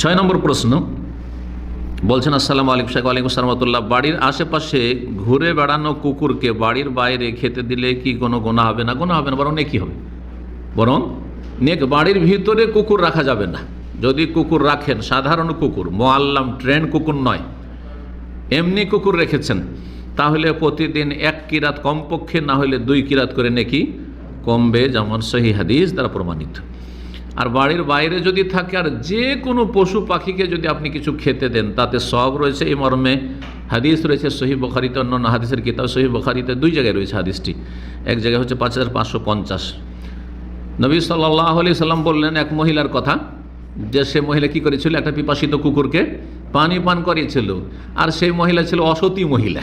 ছয় নম্বর প্রশ্ন। বলছেন, আসসালাম আলাইকুম শেখ আলাইকুম সালামতুল্লাহ বাড়ির আশেপাশে ঘুরে বেড়ানো কুকুরকে বাড়ির বাইরে খেতে দিলে কি কোনো গোনা হবে না? গোনা হবে না, বরং নেকি হবে। বরং নেক, বাড়ির ভিতরে কুকুর রাখা যাবে না। যদি কুকুর রাখেন, সাধারণ কুকুর, মোয়াল্লাম, ট্রেন কুকুর নয়, এমনি কুকুর রেখেছেন, তাহলে প্রতিদিন এক কিরাত কমপক্ষে না হলে দুই কিরাত করে নাকি কমবে, যেমন সহি হাদিস দ্বারা প্রমাণিত। আর বাড়ির বাইরে যদি থাকে, আর যে কোনো পশু পাখিকে যদি আপনি কিছু খেতে দেন, তাতে সব রয়েছে এই মর্মে। হাদিস রয়েছে সহি বখারিতে, অন্যান্য হাদিসের কিতাব সহি বখারিতে, দুই জায়গায় রয়েছে হাদিসটি। এক জায়গায় হচ্ছে পাঁচ হাজার পাঁচশো পঞ্চাশ। নবী সাল্লাহ আলি সাল্লাম বললেন এক মহিলার কথা, যে সে মহিলা কি করেছিল? একটা পিপাসিত কুকুরকে পানি পান করিয়েছিল, আর সেই মহিলা ছিল অসতী মহিলা,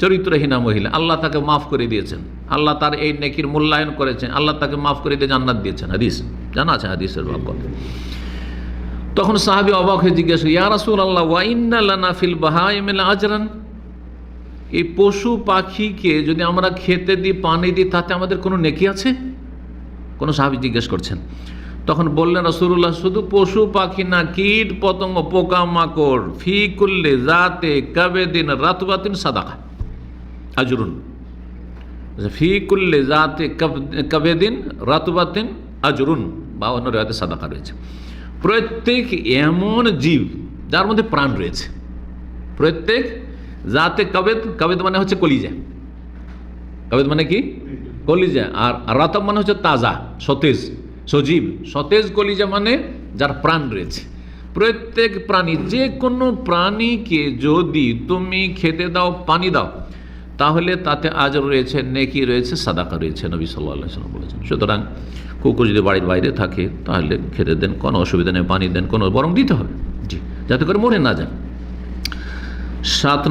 চরিত্রহীনা মহিলা। আল্লাহ তাকে মাফ করে দিয়েছেন। আল্লাহ তার এই নেকির মূল্যায়ন করেছেন। আল্লাহ তাকে মাফ করে দিয়ে জান্নাত দিয়েছেন। হাদিস। জানা আছে হাদিসের বাক্য তখন সাহাবি অবাক হয়ে জিজ্ঞেস ইয়া রাসুল আল্লাহ ওয়াইন্না ফিল বাহাইমিল আজরান? এই পশু পাখিকে যদি আমরা খেতে দিই, পানি দিই, তাতে আমাদের কোনো নেকি আছে? কোনো সাহাবি জিজ্ঞেস করছেন। তখন বললেন রসুল্লাহ শুধু পশু পাখি না, কীট, পতঙ্গ পোকা মাকড় ফি কুল্লে জাতে কবে দিন রাতবাতিন সাদাকা। আজরুন। ফি কুল্লে জাতে কবে দিন রাতবাতিন আজরুন। বা অন্য রেওয়াতে সাদাকা রয়েছে। প্রত্যেক এমন জীব যার মধ্যে প্রাণ রয়েছে। প্রত্যেক জাতে কবেদ কবেদ মানে হচ্ছে কলিজা। কবেদ মানে কি? কলিজা। আর রাতব মানে হচ্ছে তাজা, সতেজ, সজীব। সতেজ কলিজা মানে যার প্রাণ রয়েছে। প্রত্যেক প্রাণী যে কোনো প্রাণীকে যদি তুমি খেতে দাও, পানি দাও তাহলে তাতে আজ রয়েছে নেকি রয়েছে সাদাকা রয়েছে নবী সাল্লাহ সাল্লাম বলেছেন। সুতরাং কুকুর যদি বাড়ির বাইরে থাকে তাহলে খেতে দেন কোনো অসুবিধা নেই পানি দেন কোনো বরং দিতে হবে। জি। যাতে করে মরে না যায়। সাত